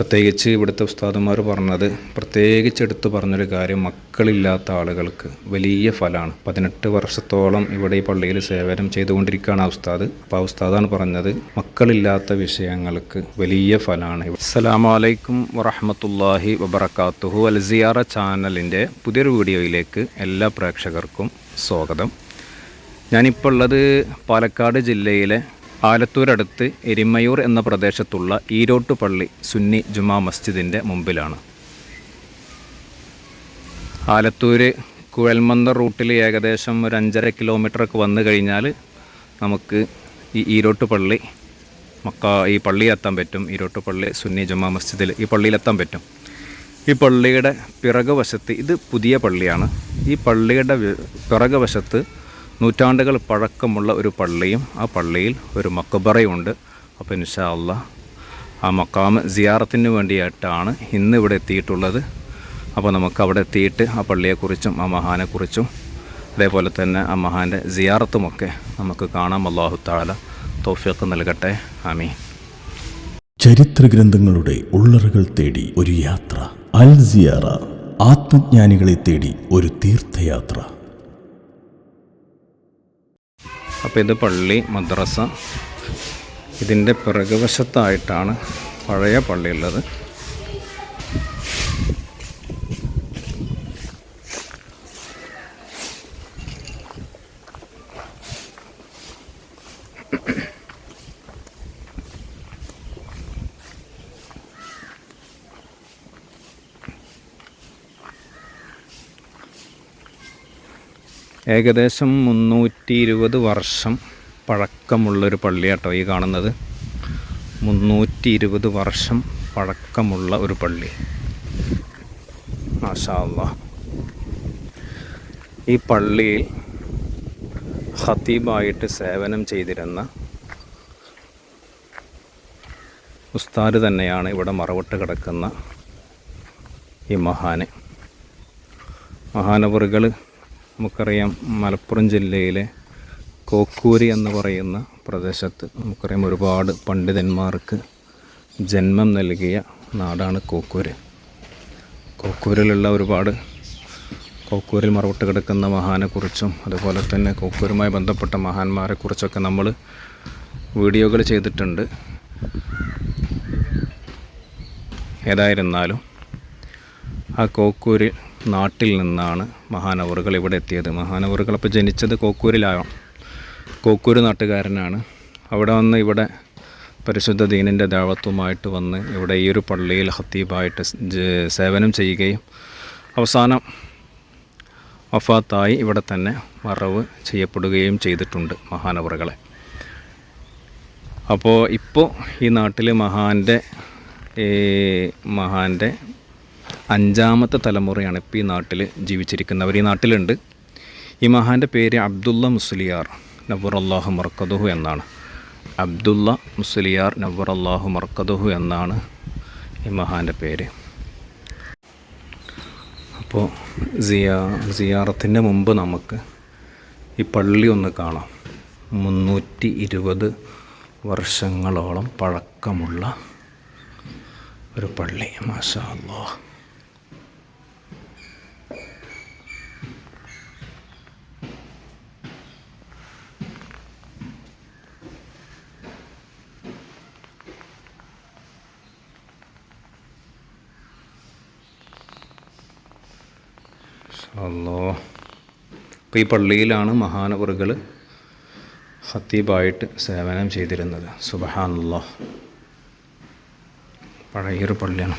പ്രത്യേകിച്ച് ഇവിടുത്തെ ഉസ്താദന്മാർ പറഞ്ഞത് പ്രത്യേകിച്ച് എടുത്തു പറഞ്ഞൊരു കാര്യം മക്കളില്ലാത്ത ആളുകൾക്ക് വലിയ ഫലമാണ് പതിനെട്ട് വർഷത്തോളം ഇവിടെ ഈ പള്ളിയിൽ സേവനം ചെയ്തുകൊണ്ടിരിക്കുകയാണ് ആ ഉസ്താദ്. അപ്പോൾ ആ ഉസ്താദാണ് പറഞ്ഞത് മക്കളില്ലാത്ത വിഷയങ്ങൾക്ക് വലിയ ഫലമാണ് അസ്സലാമലൈക്കും വറഹമത്തല്ലാഹി വബർക്കാത്തുഹു അൽ സിയാറ ചാനലിന്റെ പുതിയൊരു വീഡിയോയിലേക്ക് എല്ലാ പ്രേക്ഷകർക്കും സ്വാഗതം. ഞാനിപ്പോൾ ഉള്ളത് പാലക്കാട് ജില്ലയിലെ ആലത്തൂരടുത്ത് എരിമയൂർ എന്ന പ്രദേശത്തുള്ള ഈരോട്ടുപള്ളി സുന്നി ജുമാ മസ്ജിദിന്റെ മുമ്പിലാണ്. ആലത്തൂർ കുഴൽമന്ദർ റൂട്ടിൽ ഏകദേശം ഒരു അഞ്ചര കിലോമീറ്ററൊക്കെ വന്നു കഴിഞ്ഞാൽ നമുക്ക് ഈ ഈരോട്ടുപള്ളി മക്ക ഈ പള്ളിയിൽ എത്താൻ പറ്റും ഈരോട്ടുപള്ളി സുന്നി ജുമാ മസ്ജിദിൽ ഈ പള്ളിയിലെത്താൻ പറ്റും. ഈ പള്ളിയുടെ പിറകുവശത്ത് ഇത് പുതിയ പള്ളിയാണ്. ഈ പള്ളിയുടെ പിറകുവശത്ത് നൂറ്റാണ്ടുകൾ പഴക്കമുള്ള ഒരു പള്ളിയും ആ പള്ളിയിൽ ഒരു മക്കബറയുണ്ട് അപ്പോൾ ഇൻഷാ ആ മക്കാമ് സിയാറത്തിന് വേണ്ടിയിട്ടാണ് ഇന്ന് ഇവിടെ എത്തിയിട്ടുള്ളത്. അപ്പോൾ നമുക്ക് അവിടെ എത്തിയിട്ട് ആ പള്ളിയെക്കുറിച്ചും ആ മഹാനെക്കുറിച്ചും അതേപോലെ തന്നെ ആ മഹാന്റെ സിയാറത്തുമൊക്കെ നമുക്ക് കാണാം. അള്ളാഹു താല തോഫിയൊക്കെ നൽകട്ടെ. ആമീൻ. ചരിത്രഗ്രന്ഥങ്ങളുടെ ഉള്ളറുകൾ തേടി ഒരു യാത്ര. അൽ സിയാറ ആത്മജ്ഞാനികളെ തേടി ഒരു തീർത്ഥയാത്ര. അപ്പോൾ ഇത് പള്ളി മദ്രസ. ഇതിന്റെ പിറകുവശത്തായിട്ടാണ് പഴയ പള്ളിയുള്ളത് ഏകദേശം മുന്നൂറ്റി ഇരുപത് വർഷം പഴക്കമുള്ളൊരു പള്ളിയാട്ടോ ഈ കാണുന്നത്. മുന്നൂറ്റി ഇരുപത് വർഷം പഴക്കമുള്ള ഒരു പള്ളി. മാഷാ അല്ലാ ഈ പള്ളിയിൽ ഹതീബായിട്ട് സേവനം ചെയ്തിരുന്ന ഉസ്താദ് തന്നെയാണ് ഇവിടെ മറവിട്ട് കിടക്കുന്ന ഈ മഹാന്. മഹാനവറുകൾ നമുക്കറിയാം മലപ്പുറം ജില്ലയിലെ കോക്കൂരി എന്ന് പറയുന്ന പ്രദേശത്ത് നമുക്കറിയാം ഒരുപാട് പണ്ഡിതന്മാർക്ക് ജന്മം നൽകിയ നാടാണ് കോക്കൂര്. കോക്കൂരിലുള്ള ഒരുപാട് കോക്കൂരിൽ മറവിട്ട് കിടക്കുന്ന മഹാനെക്കുറിച്ചും അതുപോലെ തന്നെ കോക്കൂരുമായി ബന്ധപ്പെട്ട മഹാന്മാരെക്കുറിച്ചൊക്കെ നമ്മൾ വീഡിയോകൾ ചെയ്തിട്ടുണ്ട്. ഏതായിരുന്നാലും ആ കോക്കൂര് നാട്ടിൽ നിന്നാണ് മഹാനവറുകൾ ഇവിടെ എത്തിയത്. മഹാനവറുകൾ അപ്പോൾ ജനിച്ചത് കോക്കൂരിലാവാം കോക്കൂര് നാട്ടുകാരനാണ്. അവിടെ വന്ന് ഇവിടെ പരിശുദ്ധ ദീനിന്റെ ദാവത്വമായിട്ട് വന്ന് ഇവിടെ ഈ ഒരു പള്ളിയിൽ ഹത്തീബായിട്ട് സേവനം ചെയ്യുകയും അവസാനം വഫാത്തായി ഇവിടെ തന്നെ മറവ് ചെയ്യപ്പെടുകയും ചെയ്തിട്ടുണ്ട് മഹാനവറുകളെ. അപ്പോൾ ഇപ്പോൾ ഈ നാട്ടിൽ മഹാന്റെ ഈ മഹാന്റെ അഞ്ചാമത്തെ തലമുറയാണ് ഇപ്പോൾ ഈ നാട്ടിൽ ജീവിച്ചിരിക്കുന്നവർ ഈ നാട്ടിലുണ്ട്. ഈ മഹാന്റെ പേര് അബ്ദുള്ള മുസ്ലിയാർ നബുറല്ലാഹു അള്ളാഹു മർക്കദുഹു എന്നാണ്. അബ്ദുള്ള മുസ്ലിയാർ നബുറല്ലാഹു അള്ളാഹു മർക്കദുഹു എന്നാണ് ഈ മഹാന്റെ പേര്. അപ്പോൾ സിയാ സിയാറത്തിന്റെ മുമ്പ് നമുക്ക് ഈ പള്ളി ഒന്ന് കാണാം. മുന്നൂറ്റി ഇരുപത് വർഷങ്ങളോളം പഴക്കമുള്ള ഒരു പള്ളി. മാഷാ അല്ലാഹ് അല്ലോ അപ്പോൾ ഈ പള്ളിയിലാണ് മഹാനവറുകൾ ഹത്തീബായിട്ട് സേവനം ചെയ്തിരുന്നത്. സുബഹാനല്ലോ. പഴയൊരു പള്ളിയാണ്.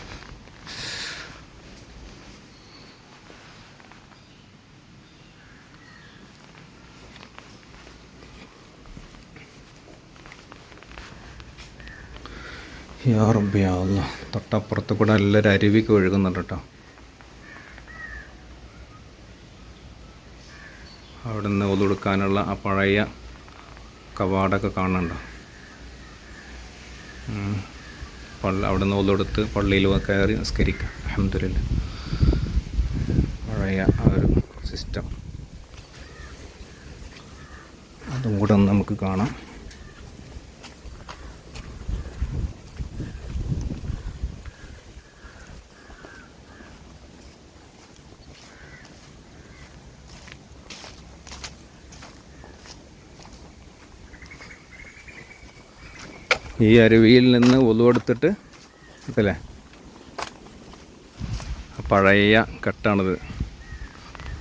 യാ തൊട്ടപ്പുറത്ത് കൂടെ എല്ലാവരും അരുവിക്ക് ഒഴുകുന്നുണ്ട് കേട്ടോ. അവിടെ നിന്ന് ഒതുടുക്കാനുള്ള ആ പഴയ കവാടൊക്കെ കാണണ്ട. പള്ളി അവിടെ നിന്ന് ഒതുടുത്ത് പള്ളിയിൽ കയറി നിസ്കരിക്കാം. അഹമ്മദില്ല പഴയ ആ ഒരു സിസ്റ്റം അതും കൂടെ നമുക്ക് കാണാം. ഈ അരുവിയിൽ നിന്ന് ഒതുവെടുത്തിട്ട് കിട്ടല്ലേ പഴയ കെട്ടാണിത്.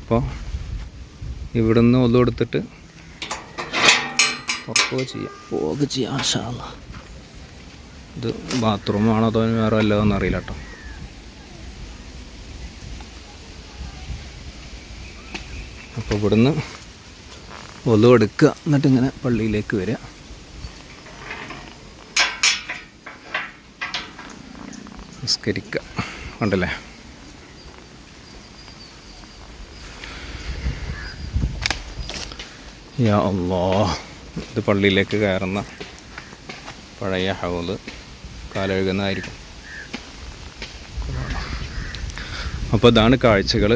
അപ്പോൾ ഇവിടുന്ന് ഒതുവെടുത്തിട്ട് പോവുക ചെയ്യാം. പോവുക ചെയ്യാം അല്ലാ. ഇത് ബാത്റൂമാണോ അതോ വേറെ വല്ലതെന്ന് അറിയില്ല കേട്ടോ. അപ്പോൾ ഇവിടുന്ന് ഒതുവെടുക്കുക എന്നിട്ട് ഇങ്ങനെ പള്ളിയിലേക്ക് വരിക. നിസ്കരിക്കുക ഉണ്ടല്ലേ? യാ അള്ളാ ഇത് പള്ളിയിലേക്ക് കയറുന്ന പഴയ ഹൗൽ കാലഴുകുന്നതായിരിക്കും. അപ്പോൾ ഇതാണ് കാഴ്ചകൾ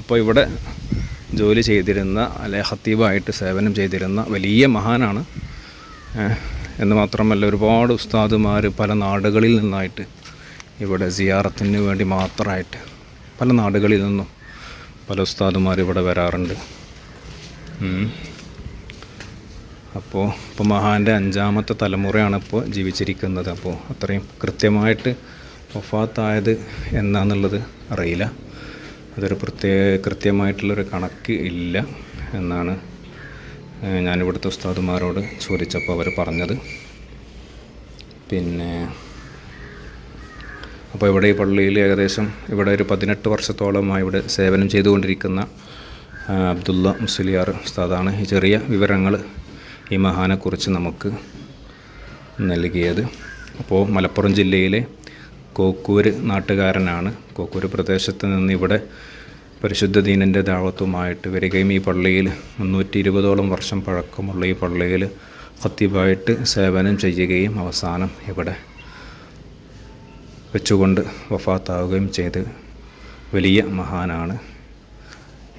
അപ്പോൾ ഇവിടെ ജോലി ചെയ്തിരുന്ന അല്ലെ ഹത്തീബായിട്ട് സേവനം ചെയ്തിരുന്ന വലിയ മഹാനാണ് എന്ന് മാത്രമല്ല ഒരുപാട് ഉസ്താദുമാർ പല നാടുകളിൽ നിന്നായിട്ട് ഇവിടെ സിയാറത്തിന് വേണ്ടി മാത്രമായിട്ട് പല നാടുകളിൽ നിന്നും പല ഉസ്താദുമാർ ഇവിടെ വരാറുണ്ട്. അപ്പോൾ ഇപ്പോൾ മഹാന്റെ അഞ്ചാമത്തെ തലമുറയാണ് ഇപ്പോൾ ജീവിച്ചിരിക്കുന്നത്. അപ്പോൾ അത്രയും കൃത്യമായിട്ട് വഫാത്തായത് എന്നാന്നുള്ളത് അറിയില്ല. അതൊരു പ്രത്യേക കൃത്യമായിട്ടുള്ളൊരു കണക്ക് ഇല്ല എന്നാണ് ഞാനിവിടുത്തെ ഉസ്താദുമാരോട് ചോദിച്ചപ്പോൾ അവർ പറഞ്ഞത്. പിന്നെ അപ്പോൾ ഇവിടെ ഈ പള്ളിയിൽ ഏകദേശം ഇവിടെ ഒരു പതിനെട്ട് വർഷത്തോളമായി ഇവിടെ സേവനം ചെയ്തുകൊണ്ടിരിക്കുന്ന അബ്ദുള്ള മുസ്ലിയാർ ഉസ്താദാണ്. ഈ ചെറിയ വിവരങ്ങൾ ഈ മഹാനെക്കുറിച്ച് നമുക്ക് നൽകിയത്. അപ്പോൾ മലപ്പുറം ജില്ലയിലെ കോക്കൂര് നാട്ടുകാരനാണ്. കോക്കൂര് പ്രദേശത്ത് നിന്ന് ഇവിടെ പരിശുദ്ധ ദീനന്റെ ദാവത്വമായിട്ട് വരികയും ഈ പള്ളിയിൽ മുന്നൂറ്റി ഇരുപതോളം വർഷം പഴക്കമുള്ള ഈ പള്ളിയിൽ ഖത്തീബായിട്ട് സേവനം ചെയ്യുകയും അവസാനം ഇവിടെ വെച്ചുകൊണ്ട് വഫാത്താവുകയും ചെയ്ത് വലിയ മഹാനാണ്.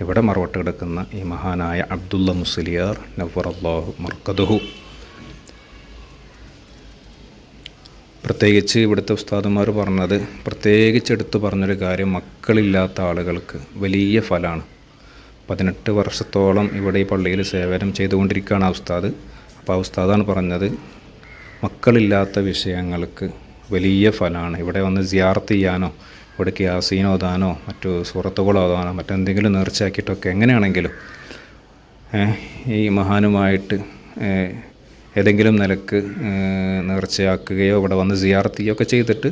ഇവിടെ മറവട്ട് കിടക്കുന്ന ഈ മഹാനായ അബ്ദുള്ള മുസ്ലിയാർ അള്ളാഹു മർക്കദുഹു. പ്രത്യേകിച്ച് ഇവിടുത്തെ ഉസ്താദുമാർ പറഞ്ഞത് പ്രത്യേകിച്ച് എടുത്തു പറഞ്ഞൊരു കാര്യം മക്കളില്ലാത്ത ആളുകൾക്ക് വലിയ ഫലമാണ് പതിനെട്ട് വർഷത്തോളം ഇവിടെ ഈ പള്ളിയിൽ സേവനം ചെയ്തുകൊണ്ടിരിക്കുകയാണ് ആ ഉസ്താദ്. അപ്പോൾ ആ ഉസ്താദാണ് പറഞ്ഞത് മക്കളില്ലാത്ത വിഷയങ്ങൾക്ക് വലിയ ഫലമാണ് ഇവിടെ വന്ന് സിയാർത്ത് ചെയ്യാനോ ഇവിടെ ക്യാസീനോ ഓതാനോ മറ്റു സുഹൃത്തുക്കളോ ഓതാനോ മറ്റെന്തെങ്കിലും നേർച്ചയാക്കിയിട്ടൊക്കെ എങ്ങനെയാണെങ്കിലും ഈ മഹാനുമായിട്ട് ഏതെങ്കിലും നിലയ്ക്ക് നേർച്ചയാക്കുകയോ ഇവിടെ വന്ന് സിയാർത്ത് ചെയ്യുകയോ ഒക്കെ ചെയ്തിട്ട്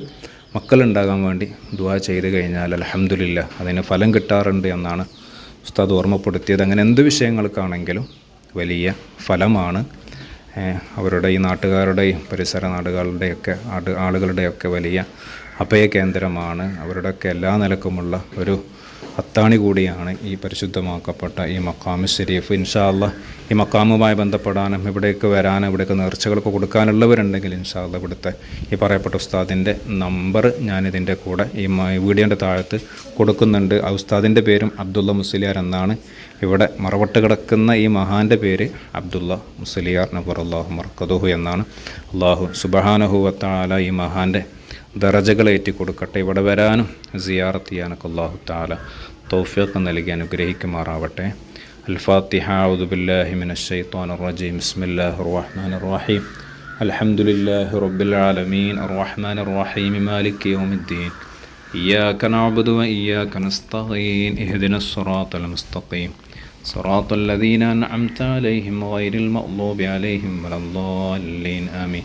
മക്കളുണ്ടാകാൻ വേണ്ടി ദുവാ ചെയ്ത് കഴിഞ്ഞാൽ അലഹമില്ല അതിന് ഫലം കിട്ടാറുണ്ട് എന്നാണ് ഉസ്താദ് ഓർമ്മപ്പെടുത്തിയത്. അങ്ങനെ എന്ത് വിഷയങ്ങൾക്കാണെങ്കിലും വലിയ ഫലമാണ് അവരുടെ ഈ നാട്ടുകാരുടെയും പരിസര നാടുകളുടെയൊക്കെ ആട് ആളുകളുടെയൊക്കെ വലിയ അഭയ കേന്ദ്രമാണ് അവരുടെയൊക്കെ എല്ലാ നിലക്കുമുള്ള ഒരു അത്താണി കൂടിയാണ് ഈ പരിശുദ്ധമാക്കപ്പെട്ട ഈ മക്കാമ് ഷെരീഫ് ഇൻഷാല്ല ഈ മക്കാമുമായി ബന്ധപ്പെടാനും ഇവിടേക്ക് വരാനും ഇവിടേക്ക് നേർച്ചകളൊക്കെ കൊടുക്കാനുള്ളവരുണ്ടെങ്കിൽ ഇൻഷാല്ല ഇവിടുത്തെ ഈ പറയപ്പെട്ട ഉസ്താദിന്റെ നമ്പർ ഞാനിതിന്റെ കൂടെ ഈ വീഡിയോന്റെ താഴത്ത് കൊടുക്കുന്നുണ്ട്. ആ ഉസ്താദിന്റെ പേരും അബ്ദുള്ള മുസ്ലിയാർ എന്നാണ്. ഇവിടെ മറവട്ട് കിടക്കുന്ന ഈ മഹാന്റെ പേര് അബ്ദുള്ള മുസ്ലിയാർ നബർ അള്ളാഹു എന്നാണ്. അള്ളാഹു സുബഹാനഹു വത്താല ഈ മഹാന്റെ ദറജകളേറ്റി കൊടുക്കട്ടെ ഇവിടെ വരാനും സിയാറത്ത് ചെയ്യാനൊക്കെ അള്ളാഹു താല തൗഫീഖ് നൽകി അനുഗ്രഹിക്കുമാറാവട്ടെ الفاتحة أعوذ بالله من الشيطان الرجيم بسم الله الرحمن الرحيم الحمد لله رب العالمين الرحمن الرحيم مالك يوم الدين إياك نعبد وإياك نستعين اهدنا الصراط المستقيم صراط الذين أنعمت عليهم غير المغضوب عليهم ولا الضالين آمين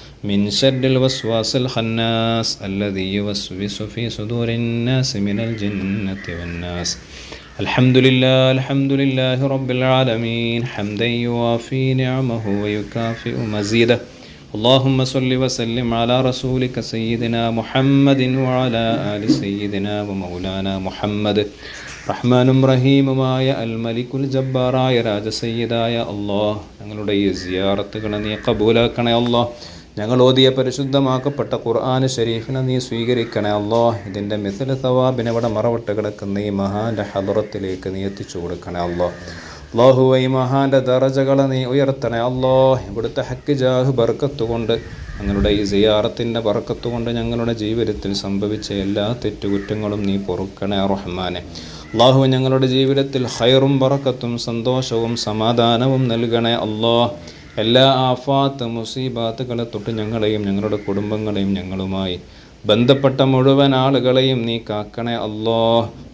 من شر الوسواس الخناس الذي يوسوس في صدور الناس من الجنة والناس الحمد لله الحمد لله رب العالمين حمدا يوافي نعمه ويكافئ مزيده اللهم صل وسلم على رسولك سيدنا محمد وعلى آل سيدنا ومولانا محمد റഹ്മാനും റഹീമുമായ അൽ മലിക്കുൽ ജബ്ബാറായ രാജസയ്യിദായ അള്ളാഹ് ഞങ്ങളുടെ ഈ സിയാറത്തുകളെ നീ കബൂലാക്കണേ അള്ളാഹ് ഞങ്ങൾ ഓതിയ പരിശുദ്ധമാക്കപ്പെട്ട ഖുർആൻ ഷരീഫിനെ നീ സ്വീകരിക്കണേ അള്ളാഹ് ഇതിന്റെ മിസല സവാബിനെ ഇവിടെ മറവിട്ട് കിടക്കുന്ന ഈ മഹാന്റെ ഹദറത്തിലേക്ക് നീ എത്തിച്ചു കൊടുക്കണേ അള്ളാഹ് അള്ളാഹു ഈ മഹാന്റെ ദറജകളെ നീ ഉയർത്തണേ അല്ലോ ഇവിടുത്തെ ഹക്ക് ജാഹ് ബർക്കത്ത് കൊണ്ട് ഞങ്ങളുടെ ഈ സിയാറത്തിന്റെ ബർക്കത്ത് കൊണ്ട് ഞങ്ങളുടെ ജീവിതത്തിൽ സംഭവിച്ച എല്ലാ തെറ്റുകുറ്റങ്ങളും നീ പൊറുക്കണേ റഹ്മാനെ. അള്ളാഹു ഞങ്ങളുടെ ജീവിതത്തിൽ ഹൈറും ബറക്കത്തും സന്തോഷവും സമാധാനവും നൽകണേ അല്ലോ എല്ലാ ആഫാത്ത് മുസീബാത്തുകളെ തൊട്ട് ഞങ്ങളെയും ഞങ്ങളുടെ കുടുംബങ്ങളെയും ഞങ്ങളുമായി ബന്ധപ്പെട്ട മുഴുവൻ ആളുകളെയും നീ കാക്കണേ അല്ലോ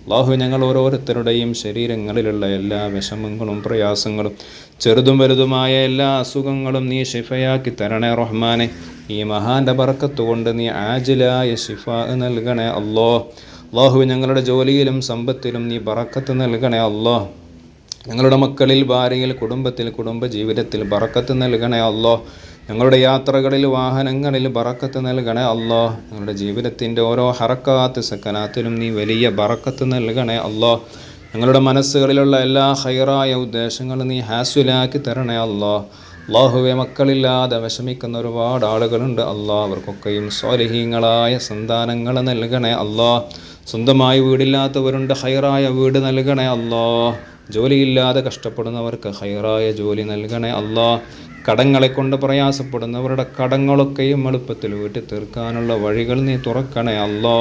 അള്ളാഹു ഞങ്ങൾ ഓരോരുത്തരുടെയും ശരീരങ്ങളിലുള്ള എല്ലാ വിഷമങ്ങളും പ്രയാസങ്ങളും ചെറുതും വലുതുമായ എല്ലാ അസുഖങ്ങളും നീ ഷിഫയാക്കി തരണേ റഹ്മാനെ. ഈ ബർക്കത്ത് കൊണ്ട് നീ ആജിലായ ഷിഫ നൽകണേ അല്ലോ അള്ളാഹു ഞങ്ങളുടെ ജോലിയിലും സമ്പത്തിലും നീ ബറക്കത്ത് നൽകണേ അല്ലോ ഞങ്ങളുടെ മക്കളിൽ ഭാര്യയിൽ കുടുംബത്തിൽ കുടുംബ ജീവിതത്തിൽ ബറക്കത്ത് നൽകണേ അല്ലോ ഞങ്ങളുടെ യാത്രകളിൽ വാഹനങ്ങളിൽ ബറക്കത്ത് നൽകണേ അല്ലോ ഞങ്ങളുടെ ജീവിതത്തിന്റെ ഓരോ ഹറക്കാത്ത് സക്കനാത്തിനും നീ വലിയ ബറക്കത്ത് നൽകണേ അല്ലോ ഞങ്ങളുടെ മനസ്സുകളിലുള്ള എല്ലാ ഹൈറായ ഉദ്ദേശങ്ങളും നീ ഹാസ്വലാക്കി തരണേ അല്ലോ അള്ളാഹുവെ മക്കളില്ലാതെ വിഷമിക്കുന്ന ഒരുപാട് ആളുകളുണ്ട് അള്ളാഹ് അവർക്കൊക്കെയും സ്വാലിഹീങ്ങളായ സന്താനങ്ങൾ നൽകണേ അള്ളാഹ് സ്വന്തമായി വീടില്ലാത്തവരുണ്ട് ഹൈറായ വീട് നൽകണേ അല്ലോ ജോലിയില്ലാതെ കഷ്ടപ്പെടുന്നവർക്ക് ഹൈറായ ജോലി നൽകണേ അള്ളാ. കടങ്ങളെ കൊണ്ട് പ്രയാസപ്പെടുന്നവരുടെ കടങ്ങളൊക്കെയും എളുപ്പത്തിൽ വീട്ടി തീർക്കാനുള്ള വഴികൾ നീ തുറക്കണേ അല്ലോ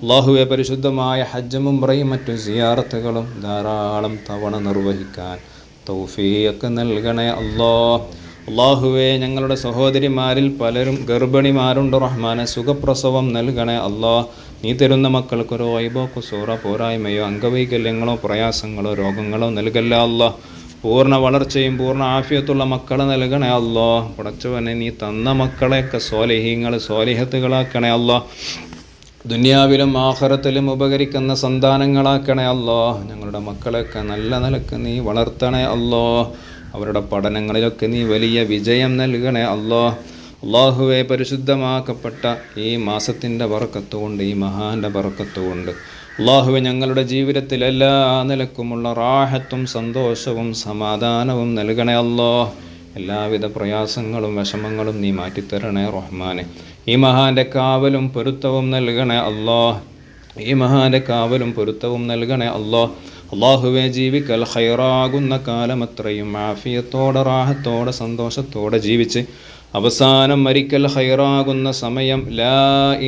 അള്ളാഹുവെ പരിശുദ്ധമായ ഹജ്ജമും പറയും മറ്റു സിയാറത്തുകളും ധാരാളം തവണ നിർവഹിക്കാൻ തൗഫീയൊക്കെ നൽകണേ അല്ലോ അള്ളാഹുവെ ഞങ്ങളുടെ സഹോദരിമാരിൽ പലരും ഗർഭിണിമാരുണ്ട്. റഹ്മാനെ സുഖപ്രസവം നൽകണേ അള്ളാഹ് നീ തരുന്ന മക്കൾക്കൊരു വൈബോ കുസൂറ പോരായ്മയോ അംഗവൈകല്യങ്ങളോ പ്രയാസങ്ങളോ രോഗങ്ങളോ നൽകല്ല അല്ലോ. പൂർണ വളർച്ചയും പൂർണ ആഫിയത്തുള്ള മക്കളെ നൽകണേ അല്ലോ. പടച്ചവനെ നീ തന്ന മക്കളെയൊക്കെ സ്വാലിഹീങ്ങൾ സ്വാലിഹത്തുകളാക്കണേ അല്ലോ. ദുനിയാവിലും ആഹ്റത്തിലും ഉപകരിക്കുന്ന സന്താനങ്ങളാക്കണേ അല്ലോ. ഞങ്ങളുടെ മക്കളെയൊക്കെ നല്ല നിലയ്ക്ക് നീ വളർത്തണേ അല്ലോ. അവരുടെ പഠനങ്ങളിലൊക്കെ നീ വലിയ വിജയം നൽകണേ അള്ളാഹ് അള്ളാഹുവെ പരിശുദ്ധമാക്കപ്പെട്ട ഈ മാസത്തിന്റെ വറക്കത്തുകൊണ്ട് ഈ മഹാന്റെ വറക്കത്തുകൊണ്ട്. അള്ളാഹുവെ ഞങ്ങളുടെ ജീവിതത്തിൽ എല്ലാ നിലക്കുമുള്ള റാഹത്തും സന്തോഷവും സമാധാനവും നൽകണേ അല്ലോ. എല്ലാവിധ പ്രയാസങ്ങളും വിഷമങ്ങളും നീ മാറ്റിത്തരണേ റഹ്മാനെ. ഈ മഹാന്റെ കാവലും പൊരുത്തവും നൽകണേ അല്ലോ. ഈ മഹാന്റെ കാവലും പൊരുത്തവും നൽകണേ അല്ലോ. അള്ളാഹുവെ ജീവിക്കൽ ഹൈറാകുന്ന കാലമത്രയും ആഫിയത്തോടെ റാഹത്തോടെ സന്തോഷത്തോടെ ജീവിച്ച് അവസാനം മരിക്കൽ ഹൈറാകുന്ന സമയം ലാ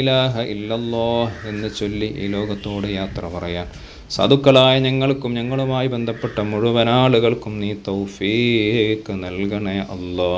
ഇലാഹ ഇല്ലല്ലോ എന്ന് ചൊല്ലി ഈ ലോകത്തോട് യാത്ര പറയാൻ. സാധുക്കളായ ഞങ്ങൾക്കും ഞങ്ങളുമായി ബന്ധപ്പെട്ട മുഴുവൻ ആളുകൾക്കും നീ തൗഫീക്ക് നൽകണേ അല്ലോ.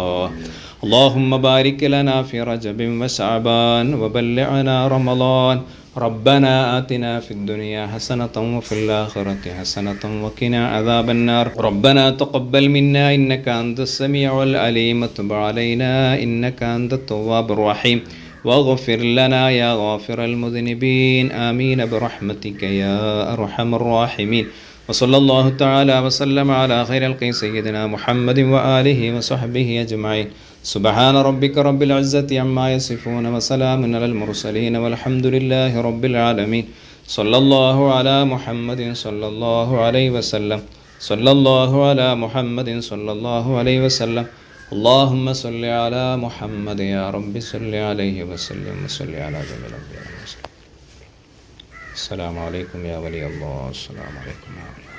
അള്ളാഹുമ്മ ബാരിക്കലനാ ഫി ജബിം വ ശഅബാൻ വബല്ലഅനാ റമളാൻ. ربنا آتنا في الدنيا حسنة وفي الآخرة حسنة وقنا عذاب النار. ربنا تقبل منا إنك أنت السميع العليم. وتب علينا إنك أنت التواب الرحيم. واغفر لنا يا غافر المذنبين. آمين برحمتك يا أرحم الراحمين. وصلى الله تعالى وسلم على خير القي سيدنا محمد وآله وصحبه أجمعين. سبحان ربك رب العزة عما يصفون وسلام على المرسلين والحمد لله رب العالمين. صلى الله على محمد صلى الله عليه وسلم. صلى الله على محمد صلى الله عليه وسلم. اللهم صل على محمد يا رب صل عليه وسلم وصل على جميع الأنبياء والمرسلين. السلام عليكم يا ولي الله. السلام عليكم يا ولي. الله